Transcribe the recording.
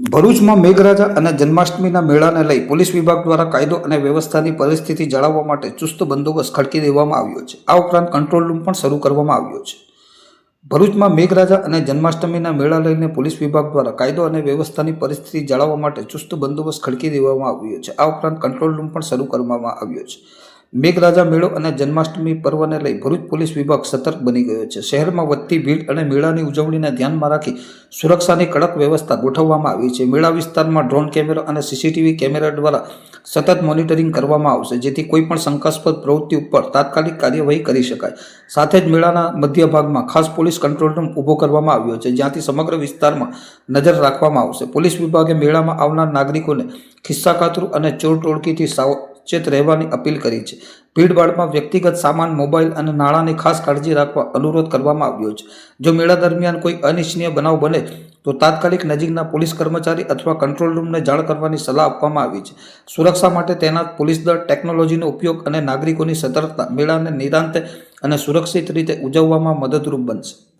ભરૂચમાં મેઘરાજા અને જન્માષ્ટમીના મેળાને લઈ પોલીસ વિભાગ દ્વારા કાયદો અને વ્યવસ્થાની પરિસ્થિતિ જાળવવા માટે ચુસ્ત બંદોબસ્ત ખડકી દેવામાં આવ્યો છે. આ ઉપરાંત કંટ્રોલ રૂમ પણ શરૂ કરવામાં આવ્યો છે. ભરૂચમાં મેઘરાજા અને જન્માષ્ટમીના મેળા લઈને પોલીસ વિભાગ દ્વારા કાયદો અને વ્યવસ્થાની પરિસ્થિતિ જાળવવા માટે ચુસ્ત બંદોબસ્ત ખડકી દેવામાં આવ્યો છે. આ ઉપરાંત કંટ્રોલ રૂમ પણ શરૂ કરવામાં આવ્યો છે. મેઘરાજા મેળો અને જન્માષ્ટમી પર્વને લઈ ભરૂચ પોલીસ વિભાગ સતર્ક બની ગયો છે. શહેરમાં વધતી ભીડ અને મેળાની ઉજવણીને ધ્યાનમાં રાખી સુરક્ષાની કડક વ્યવસ્થા ગોઠવવામાં આવી છે. મેળા વિસ્તારમાં ડ્રોન કેમેરા અને સીસીટીવી કેમેરા દ્વારા સતત મોનિટરિંગ કરવામાં આવશે, જેથી કોઈપણ શંકાસ્પદ પ્રવૃત્તિ ઉપર તાત્કાલિક કાર્યવાહી કરી શકાય. સાથે જ મેળાના મધ્ય ભાગમાં ખાસ પોલીસ કંટ્રોલ રૂમ ઊભો કરવામાં આવ્યો છે, જ્યાંથી સમગ્ર વિસ્તારમાં નજર રાખવામાં આવશે. પોલીસ વિભાગે મેળામાં આવનાર નાગરિકોને ખિસ્સા કાતરું અને ચોર ટોળકીથી સાવચેત રહેવાની અપીલ કરી છે. ભીડભાડમાં વ્યક્તિગત સામાન, મોબાઈલ અને નાણાંની ખાસ કાળજી રાખવા અનુરોધ કરવામાં આવ્યો છે. જો મેળા દરમિયાન કોઈ અનિચ્છનીય બનાવ બને, તો તાત્કાલિક નજીકના પોલીસ કર્મચારી અથવા કંટ્રોલ રૂમને જાણ કરવાની સલાહ આપવામાં આવી છે. સુરક્ષા માટે તેના પોલીસ દળ ટેકનોલોજીનો ઉપયોગ અને નાગરિકોની સતર્કતા મેળાને નિરાંતે અને સુરક્ષિત રીતે ઉજવવામાં મદદરૂપ બનશે.